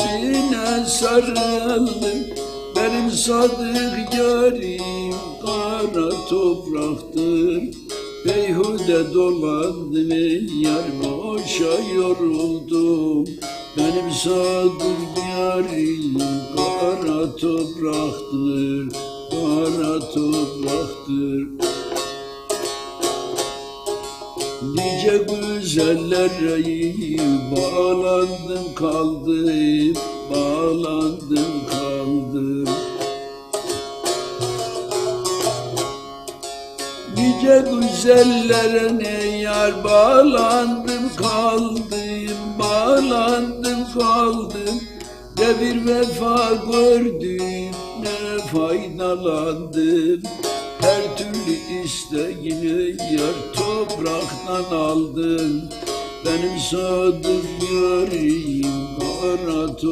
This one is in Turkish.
Sine sarıldım. Benim sadık yarim Kara topraktır. Beyhude dolandım ey yar boşa yoruldum. Benim sadık yarim kara topraktır Kara topraktır Nice güzellere bağlandım kaldım, bağlandım kaldım. Nice güzellere ne yar bağlandım kaldım, bağlandım kaldım. Ne bir vefa gördüm, ne faydalandım. İsteğini yar topraktan aldın. Benim sadık yarim kara